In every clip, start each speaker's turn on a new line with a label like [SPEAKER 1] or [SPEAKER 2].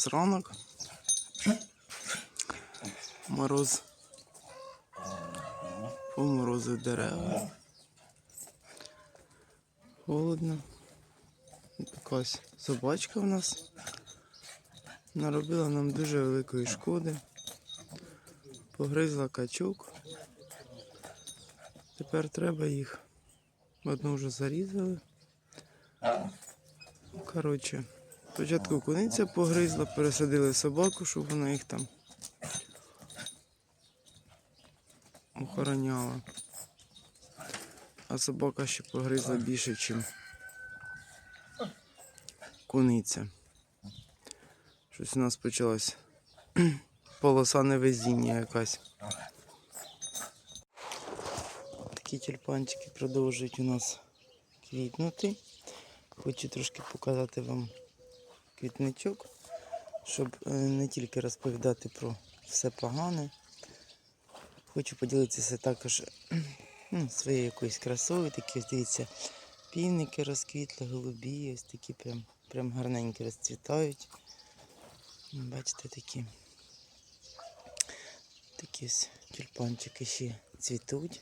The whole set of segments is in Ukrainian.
[SPEAKER 1] Нас ранок. Мороз. Поморозив дерева. Холодно. Якась собачка в нас наробила нам дуже великої шкоди. Погризла качок. Тепер треба їх. Одну вже зарізали. Коротше, спочатку куниця погризла, пересадили собаку, щоб вона їх там охороняла. А собака ще погризла більше, ніж куниця. Щось у нас почалась полоса невезіння якась. Такі тюльпанчики продовжують у нас квітнути. Хочу трошки показати вам квітничок, щоб е, не тільки розповідати про все погане. Хочу поділитися також ну, своєю якоюсь красою. Такі ось дивіться, півники розквітли, голубі, ось такі прям, прям гарненькі розцвітають. Бачите, такі. Такі ось тюльпанчики ще цвітуть.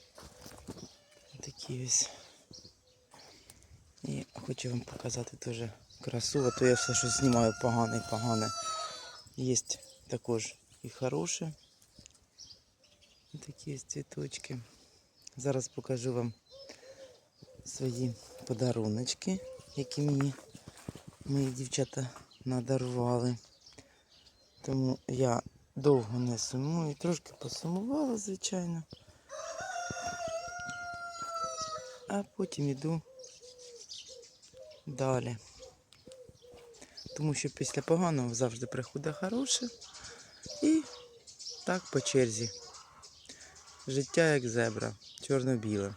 [SPEAKER 1] Такі ось. І хочу вам показати теж красу, а то я все щось знімаю погане, і погане. Є також і хороше. Такі цвіточки. Зараз покажу вам свої подаруночки, які мені мої дівчата надарували. Тому я довго не сумую, трошки посумувала, звичайно. А потім іду далі. Тому що після поганого завжди приходить хороше. І так по черзі. Життя як зебра, чорно-біле.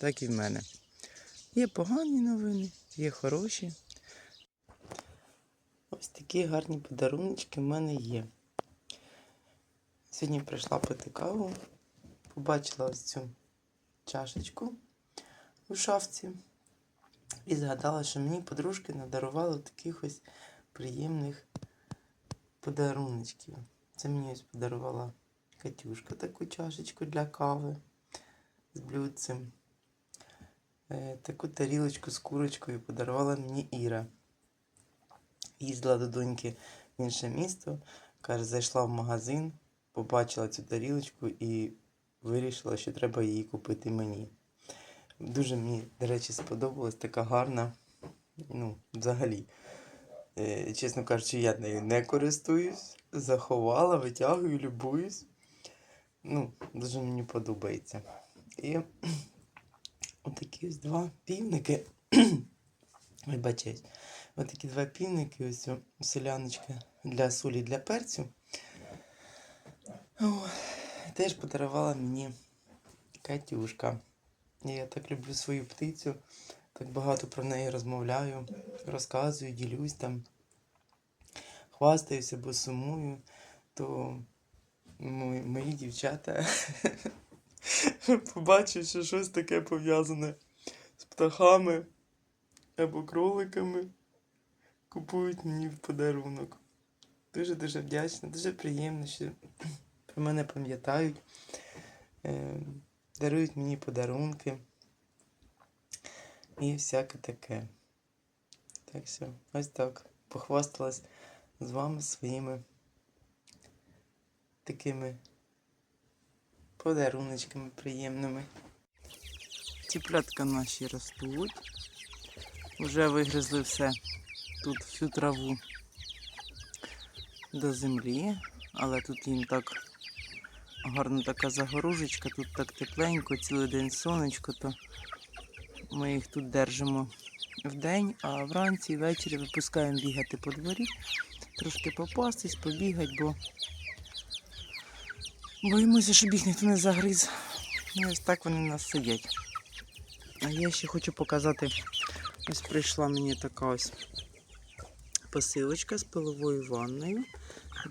[SPEAKER 1] Так і в мене. Є погані новини, є хороші. Ось такі гарні подарунки в мене є. Сьогодні прийшла пити каву, побачила ось цю чашечку у шафці. І згадала, що мені подружки надарували таких ось приємних подаруночків. Це мені ось подарувала Катюшка таку чашечку для кави з блюдцем. Е, Таку тарілочку з курочкою подарувала мені Іра. Їздила до доньки в інше місто. Каже, зайшла в магазин, побачила цю тарілочку і вирішила, що треба її купити мені. Дуже мені, до речі, сподобалась така гарна. Ну, взагалі. Е, чесно кажучи, я нею не користуюсь. Заховала, витягую, любуюсь. Ну, дуже мені подобається. І отакі ось два півники. Вибачаюсь. Отакі два півники, ось о, селяночка для солі для перцю. О, теж подарувала мені Катюшка. Я так люблю свою птицю, так багато про неї розмовляю, розказую, ділюсь там, хвастаюся, бо сумую, то мої, мої дівчата побачать, що щось таке пов'язане з птахами або кроликами, купують мені в подарунок. Дуже-дуже вдячна, дуже приємно, що про мене пам'ятають. Е, дарують мені подарунки і всяке таке. Так що, ось так. Похвасталась з вами своїми такими подаруночками приємними. Ціплятка наші ростуть. Вже вигризли все тут всю траву до землі, але тут їм так гарна така загорожечка, тут так тепленько, цілий день сонечко, то ми їх тут держимо вдень, а вранці і ввечері випускаємо бігати по дворі, трошки попастись, побігати, бо боїмося, щоб їх ніхто не загриз. І ось так вони у нас сидять. А я ще хочу показати, ось прийшла мені така ось посилочка з пиловою ванною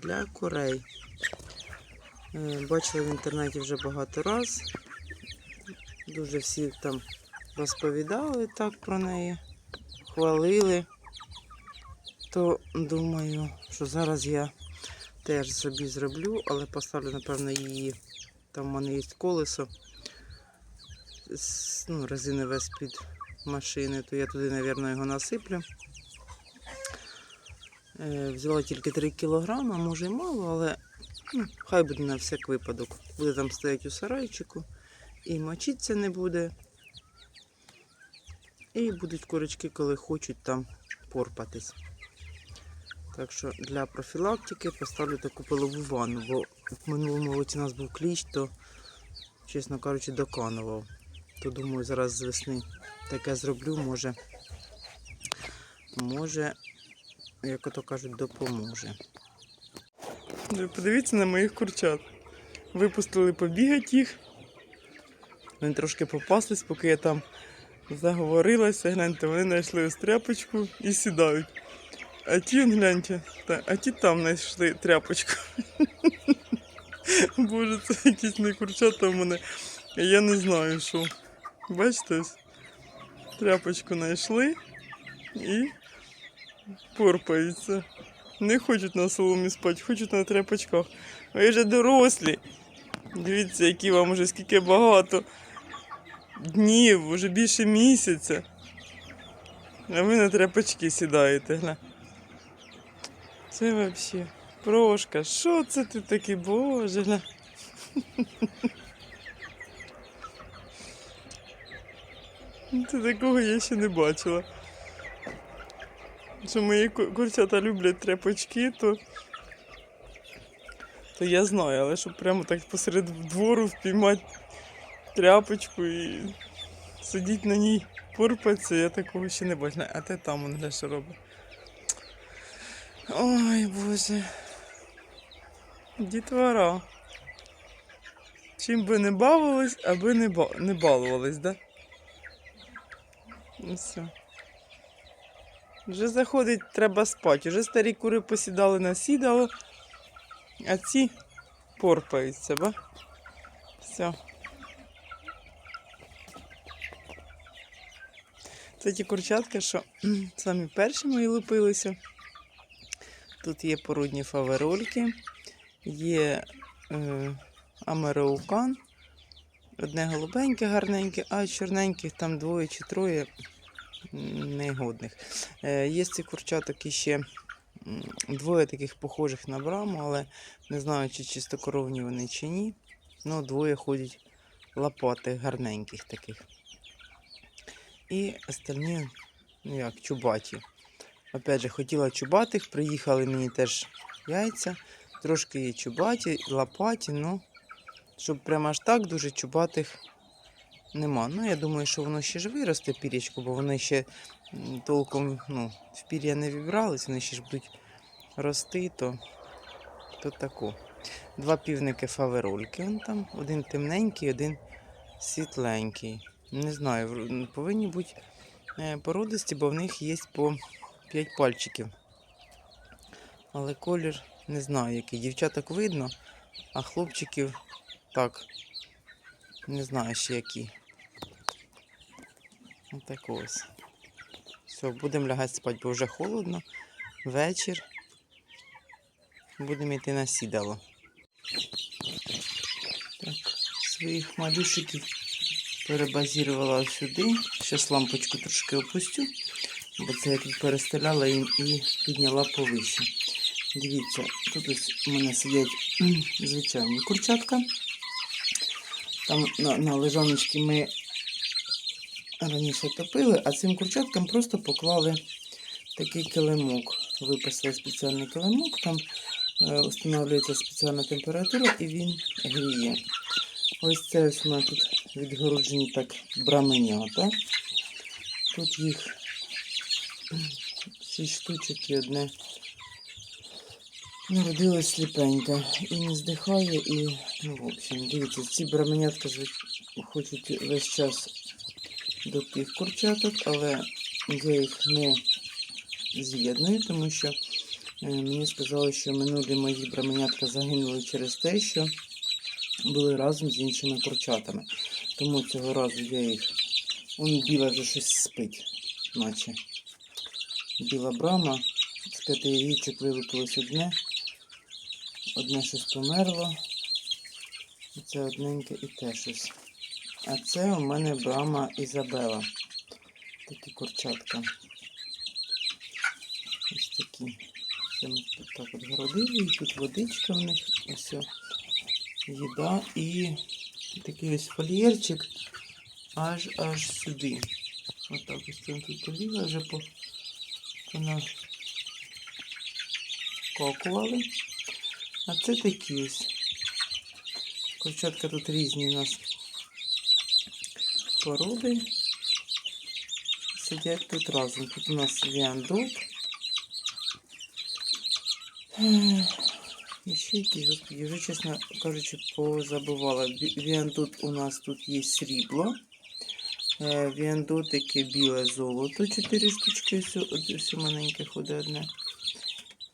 [SPEAKER 1] для курей. Е, Бачила в інтернеті вже багато раз. Дуже всі там розповідали так про неї, хвалили. то думаю, що зараз я теж собі зроблю, але поставлю, напевно, її. Там в мене є колесо. Ну, резинове з-під машини, то я туди, мабуть, його насиплю. Е, Взяла тільки 3 кілограма, може і мало, але ну, хай буде на всяк випадок. Буде там стояти у сарайчику, і мочитися не буде. І будуть курочки, коли хочуть там порпатись. Так що для профілактики поставлю таку пилову ванну, бо в минулому році у нас був кліщ, то, чесно кажучи, доканував. То думаю, зараз з весни таке зроблю, може, може, як ото кажуть, допоможе. Подивіться на моїх курчат. Випустили побігати їх. Вони трошки попаслись, поки я там заговорилася. Гляньте, вони знайшли ось тряпочку і сідають. А ті, гляньте, та, а ті там знайшли тряпочку. Боже, це якісь не курчата в мене. Я не знаю, що. Бачите, тряпочку знайшли і порпаються. Не хочуть на соломі спати, хочуть на тряпочках. Ви вже дорослі. Дивіться, які вам уже скільки багато днів, вже більше місяця. А ви на тряпочки сідаєте, гля. Це взагалі. Прошка, що це ти такий, боже, гля. Це такого я ще не бачила. Що мої ку- курчата люблять тряпочки, то, то я знаю, але щоб прямо так посеред двору впіймати тряпочку і сидіти на ній порпатися, я такого ще не бачила. А те там он що робить. Ой, Боже. Дітвора. Чим би не бавились, аби не, ба... не балувались, да? Ну все. Вже заходить, треба спати. Вже старі кури посідали на сідало, а ці порпаються, ба? Все. Це ті курчатка, що самі перші мої лупилися. Тут є породні фаверольки, є е, американ. Одне голубеньке, гарненьке, а чорненьких там двоє чи троє негодних. Е, є ці курчаток іще двоє таких похожих на браму, але не знаю, чи чистокоровні вони чи ні. Ну, двоє ходять лопатих, гарненьких таких. І остальні, ну як, чубаті. Опять же, хотіла чубатих, приїхали мені теж яйця. Трошки є чубаті, лопаті, ну, щоб прямо аж так дуже чубатих нема. Ну, я думаю, що воно ще ж виросте пірячку, бо вони ще толком ну, в пір'я не вібрались, вони ще ж будуть рости, то, то тако. Два півники фаверольки. Он там, один темненький, один світленький. Не знаю, повинні бути е, породисті, бо в них є по 5 пальчиків. Але колір не знаю який. Дівчаток видно, а хлопчиків так. Не знаю ще які. Отак ось. Все, будемо лягати спати, бо вже холодно. Вечір. Будемо йти на сідало. Так, своїх малюшиків перебазірувала сюди. Зараз лампочку трошки опустю, бо це я тут перестеляла їм і підняла повище. Дивіться, тут у мене сидять звичайні курчатка. Там на, на лежаночці ми раніше топили, а цим курчаткам просто поклали такий килимок. Виписали спеціальний килимок, там е, встановлюється спеціальна температура і він гріє. Ось це ось у мене тут відгороджені так браменята. Тут їх шість штучок і одне народилось сліпеньке. І не здихає, і, ну, в общем, дивіться, ці браменятка хочуть весь час до тих курчаток, але я їх не з'єдную, тому що е, мені сказали, що минулі мої браменятка загинули через те, що були разом з іншими курчатами. Тому цього разу я їх. Он біла вже щось спить, наче. Біла брама з п'яти яєчок вилупилось одне. Одне щось померло. Це одненьке і те щось. А це у мене брама Ізабела. Такі курчатка. Ось такі. Це ми так от городили, і тут водичка в них, ось їда і такий ось фольєрчик аж аж сюди. Отак ось там тут поліла вже по, понакокували. А це такі ось. Курчатка тут різні у нас породи. Сидять тут разом. Тут у нас віандот. І ще якісь, господи, вже, чесно кажучи, позабувала. Ві- Віандот у нас тут є срібло. Е, Віандотики біле золото, 4 штучки, од- маленьке ходить одне.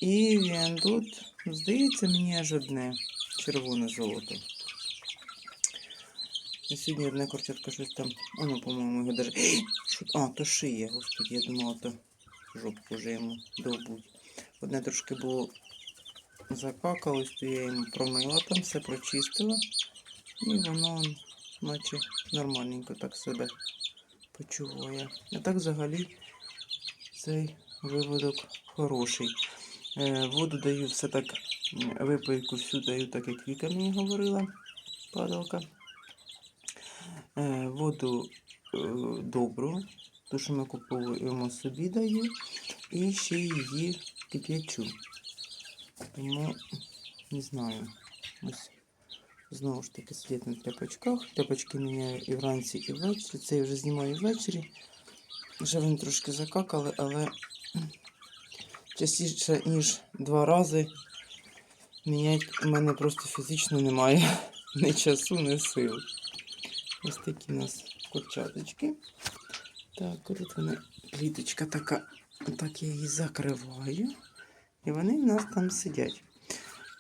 [SPEAKER 1] І віандот, здається, мені аж одне червоне золото. І сьогодні одне курчатка щось там. Воно, по-моєму, його даже. А, то шиє, господи, я думала, то жопку вже йому довбуть. Одне трошки було закакалось, то я йому промила там, все прочистила. І воно, наче нормальненько так себе почуває. А так взагалі цей виводок хороший. Е, воду даю все так, випийку всю даю, так як Віка мені говорила, падалка. Е, воду е, добру, ту, що ми купуємо собі даю, і ще її кип'ячу. Тому не знаю. Ось знову ж таки світ на тряпочках. Тряпочки міняю і вранці, і ввечері. Це я вже знімаю ввечері. Вже вони трошки закакали, але частіше, ніж два рази міняти у мене просто фізично немає ні часу, ні сил. Ось такі у нас курчаточки. Так, тут вони кліточка така. Так я її закриваю. І вони в нас там сидять.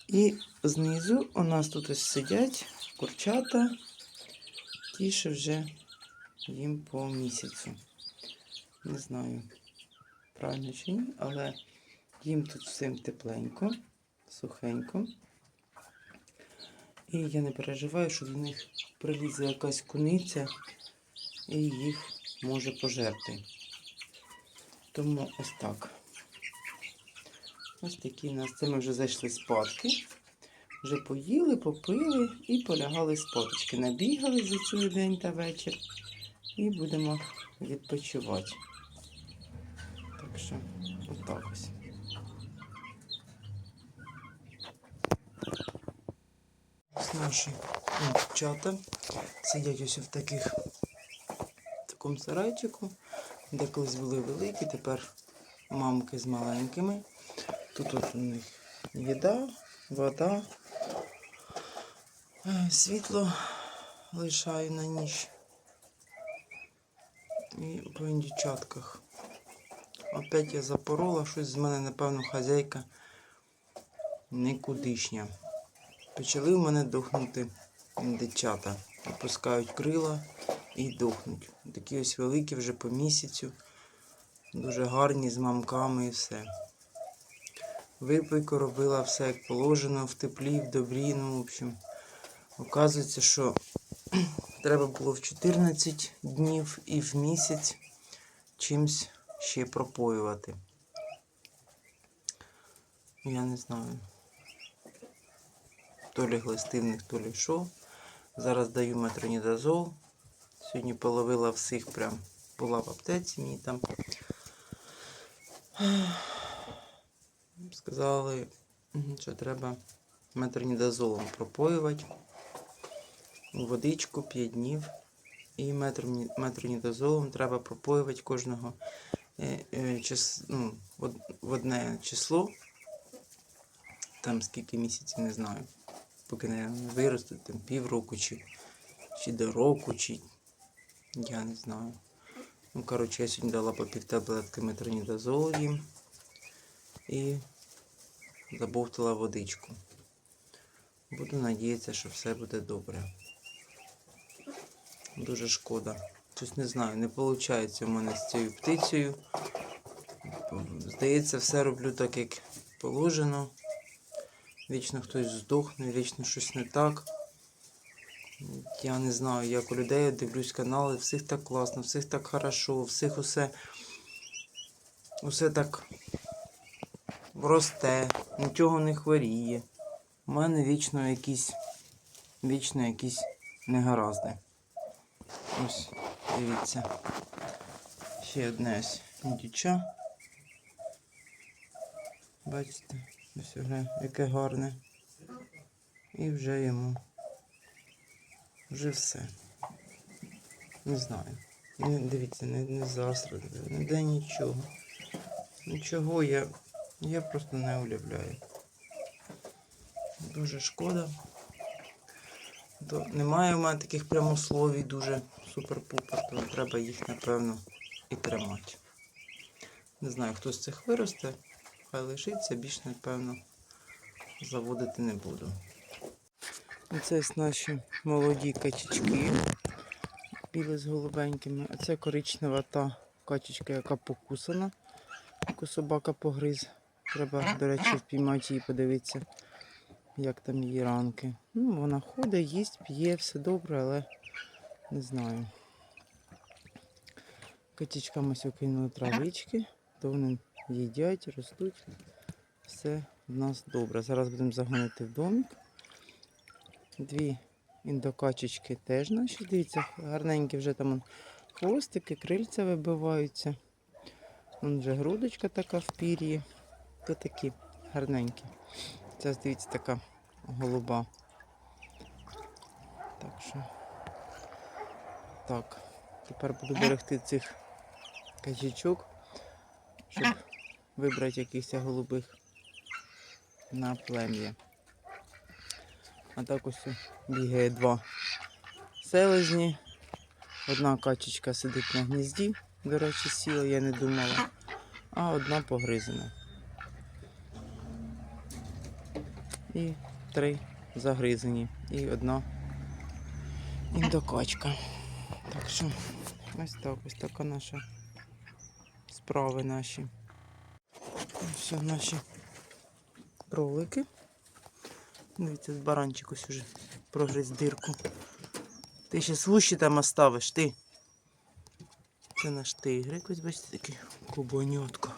[SPEAKER 1] І знизу у нас тут ось сидять курчата, ті, що вже їм по місяцю. Не знаю, правильно чи ні, але їм тут всім тепленько, сухенько. І я не переживаю, що до них прилізе якась куниця і їх може пожерти. Тому ось так. Ось такі у нас. Це ми вже зайшли спадки. Вже поїли, попили і полягали спадочки. Набігали за цілий день та вечір. І будемо відпочивати. Так що, отак ось. Ось наші чата сидять ось в таких в такому сарайчику, де колись були великі, тепер мамки з маленькими. Тут от у них їда, вода, е, світло лишаю на ніч. І по індичатках. Опять я запорола, щось з мене, напевно, хазяйка никудишня. Почали в мене дохнути індичата. Опускають крила і дохнуть. Такі ось великі вже по місяцю. Дуже гарні з мамками і все. Випийку робила все як положено, в теплі, в добрі. Ну, в общем, оказується, що треба було в 14 днів і в місяць чимсь ще пропоювати. Я не знаю. То лі глистивних, то лі що. Зараз даю метронідазол. Сьогодні половила всіх прям. Була в аптеці, мені там сказали, що треба метронідазолом пропоювати. У водичку 5 днів. І метроні- метронідазолом треба пропоювати кожного е, е, ну, в одне число. Там скільки місяців, не знаю. Поки не виростуть, там півроку чи, чи до року, чи я не знаю. Ну, коротше, я сьогодні дала по пів таблетки метронідазолу їм і забовтала водичку. Буду надіятися, що все буде добре. Дуже шкода. Щось не знаю, не виходить у мене з цією птицею. Здається, все роблю так, як положено. Вічно хтось здохне, вічно щось не так. Я не знаю, як у людей я дивлюсь канали, всіх так класно, всіх так хорошо, всіх усе, усе так росте, нічого не хворіє. У мене вічно якісь, вічно якісь негаразди. Ось, дивіться. Ще одне ось індюча. Бачите, ось вже яке гарне. І вже йому. Вже все. Не знаю. Дивіться, не, не засрати, не де нічого. Нічого я, я просто не уявляю. Дуже шкода. Немає у мене таких прямословій дуже супер-пупер, то треба їх, напевно, і тримати. Не знаю, хто з цих виросте, хай лишиться, більш, напевно, заводити не буду. Це ось наші молоді качечки. Білі з голубенькими. А це коричнева та качечка, яка покусана. Яку собака погриз. Треба, до речі, впіймати її, подивитися, як там її ранки. Ну, вона ходить, їсть, п'є, все добре, але не знаю. Качечкам ось кинули травички, то вони їдять, ростуть. Все в нас добре. Зараз будемо загонити в домик. Дві індокачечки теж наші. Дивіться, гарненькі вже там хвостики, крильця вибиваються. Вон вже грудочка така в пір'ї. То такі гарненькі. Це, дивіться, така голуба. Так що. Так. Тепер буду берегти цих качечок, щоб вибрати якихось голубих на плем'я. А так ось бігає два селезні. Одна качечка сидить на гнізді, до речі, сіла, я не думала, а одна погризена. І три загризані. І одна індокачка. Так що ось так, ось така наша справи наші. Ось наші кролики. Дивіться, баранчик ось уже прогриз дирку. Ти ще свущі там оставиш, ти. Це наш тигрик, ось бачите, такий кубонятко.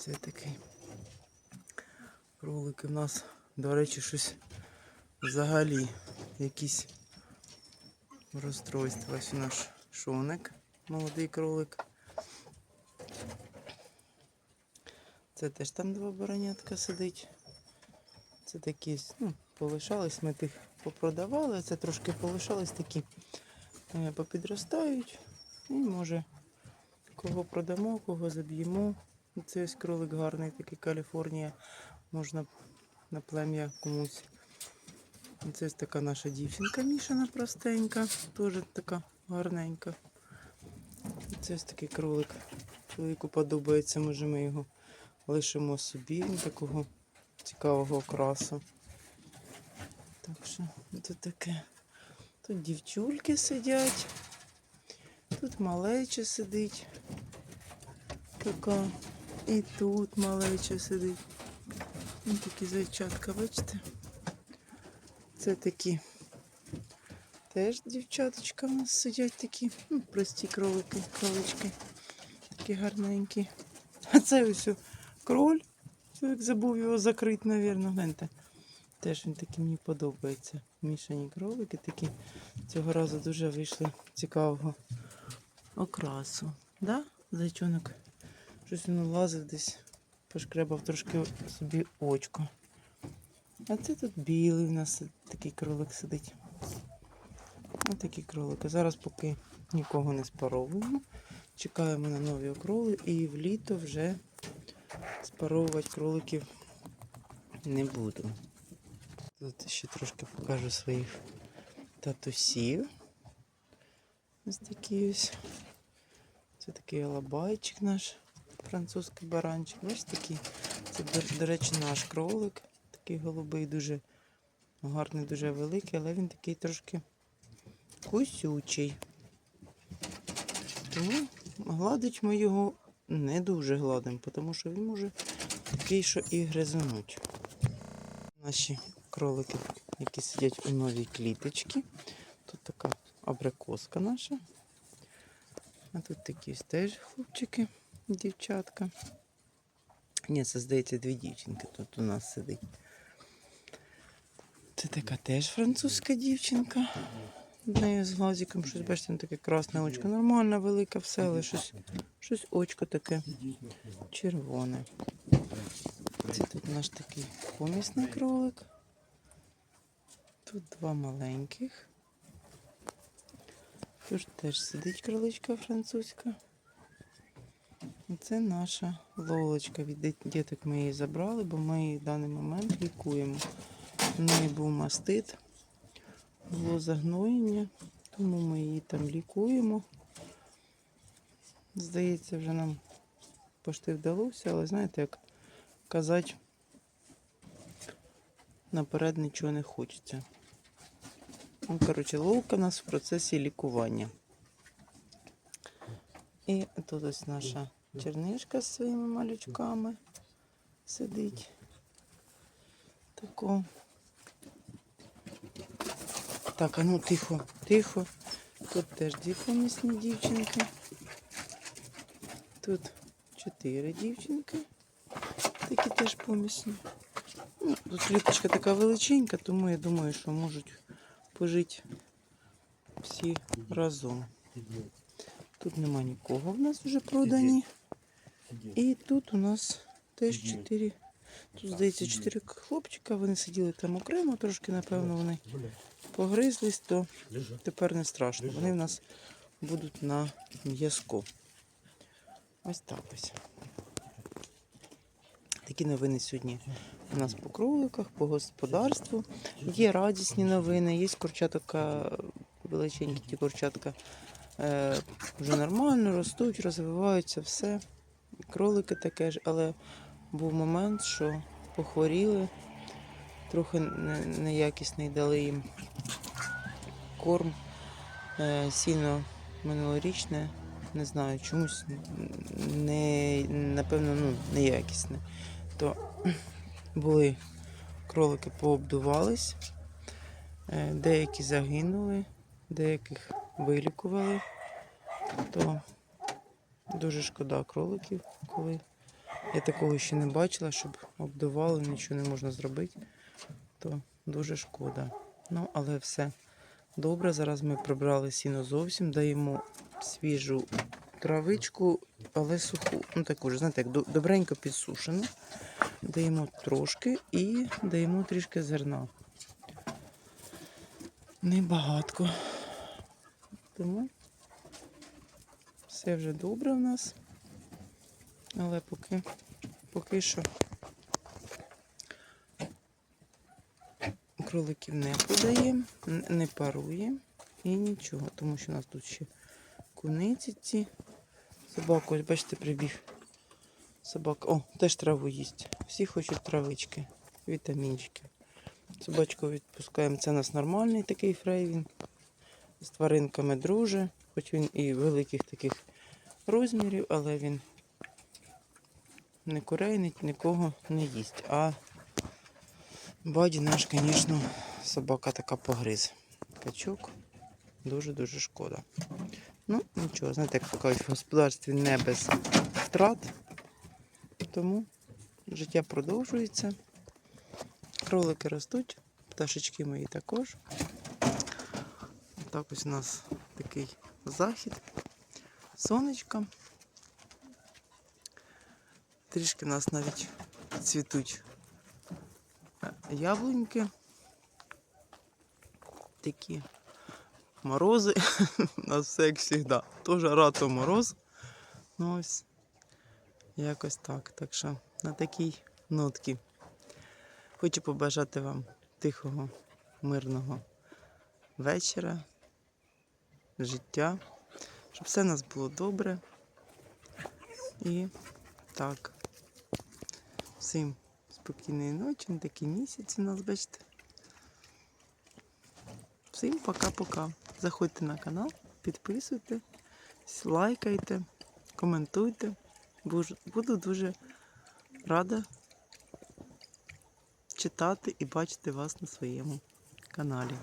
[SPEAKER 1] Це такий. Кролики в нас, до речі, щось взагалі якісь розстройства. Ось наш шоник, молодий кролик. Це теж там два баранятка сидить. Це такі, ну, полишались, ми тих попродавали, це трошки полишались такі, е, попідростають. І може кого продамо, кого заб'ємо. Це ось кролик гарний, такий Каліфорнія. Можна на плем'я комусь. Це така наша дівчинка мішана простенька, теж така гарненька. Це ось такий кролик. Чоловіку подобається, може ми його лишимо собі. Він такого цікавого окрасу. Так що тут таке. Тут дівчульки сидять. Тут малеча сидить. Така. І тут малеча сидить. Ось такі зайчатка, бачите? Це такі. Теж дівчаточка у нас сидять такі. Ну, прості кролики, кролички. Такі гарненькі. А це ось кроль. Чоловік забув його закрити, мабуть, гляньте. Теж він такий мені подобається. Мішані кролики такі. Цього разу дуже вийшли цікавого окрасу. Да, зайчонок? Щось він лазив десь, пошкребав трошки собі очко. А це тут білий у нас такий кролик сидить. Ось такі кролики. Зараз поки нікого не спаровуємо. Чекаємо на нові окроли і в літо вже спаровувати кроликів не буду. Тут ще трошки покажу своїх татусів. Ось такі ось. Це такий алабайчик наш, французький баранчик. Ось такий. Це, до, до речі, наш кролик. Такий голубий, дуже гарний, дуже великий, але він такий трошки кусючий. Тому гладить ми його не дуже гладимо, тому що він може такий, що і гризануть. Наші кролики, які сидять у новій кліточці. Тут така абрикоска наша. А тут такі теж хлопчики, дівчатка. Ні, це здається дві дівчинки тут у нас сидить. Це така теж французька дівчинка. В неї з глазиком щось, бачите, таке красне очко. Нормально, велике все, але щось, щось очко таке червоне. Це тут наш такий помісний кролик. Тут два маленьких. Тут теж сидить кроличка французька. Це наша лолочка. Від діток ми її забрали, бо ми її в даний момент лікуємо. У неї був мастит, було загноєння, тому ми її там лікуємо. Здається, вже нам пошти вдалося, але знаєте, як казати, наперед нічого не хочеться. Ну, коротше, ловка у нас в процесі лікування. І тут ось наша чернишка з своїми малючками сидить. Тако. Так, а ну тихо, тихо. Тут теж дві помісні дівчинки. Тут чотири дівчинки. Такі теж помісні. Ну, тут кліточка така величенька, тому я думаю, що можуть пожити всі разом. Тут нема нікого в нас вже продані. І тут у нас теж чотири. Тут, здається, чотири хлопчика. Вони сиділи там окремо, трошки, напевно, вони погризлись, то тепер не страшно. Вони в нас будуть на м'язку. Ось так ось. Такі новини сьогодні у нас по кроликах, по господарству. Є радісні новини, є курчатка, величенькі ті курчатка. Е, вже нормально ростуть, розвиваються, все. Кролики таке ж, але був момент, що похворіли, трохи неякісний дали їм корм. Е, сіно минулорічне, не знаю, чомусь не, напевно, ну, неякісне. То були кролики пообдувались, е, деякі загинули, деяких вилікували. То дуже шкода кроликів, коли я такого ще не бачила, щоб обдували, нічого не можна зробити, то дуже шкода. Ну, але все добре. Зараз ми прибрали сіно зовсім, даємо свіжу травичку, але суху. Ну таку ж, знаєте, як добренько підсушену. Даємо трошки і даємо трішки зерна. Небагатко. Тому все вже добре в нас. Але поки, поки що кроликів не подаємо, не паруємо і нічого, тому що у нас тут ще куниці ці. Собаку, ось бачите, прибіг. Собака. О, теж траву їсть. Всі хочуть травички, вітамінчики. Собачку відпускаємо. Це у нас нормальний такий фрей. Він з тваринками друже, хоч він і великих таких розмірів, але він не курейнить, нікого не їсть. А баді наш, звісно, собака така погриз. Качок дуже-дуже шкода. Ну, нічого, знаєте, як кажуть, в господарстві не без втрат. Тому життя продовжується. Кролики ростуть, пташечки мої також. Так ось у нас такий захід. Сонечко. Трішки в нас навіть цвітуть е, яблуньки. Такі морози. У нас все як завжди. То жара, то мороз. Ну ось якось так. Так що на такій нотці хочу побажати вам тихого, мирного вечора, життя, щоб все у нас було добре. І так. Всім спокійної ночі, на такий місяць у нас, бачите. Всім пока-пока. Заходьте на канал, підписуйтесь, лайкайте, коментуйте. Буду дуже рада читати і бачити вас на своєму каналі.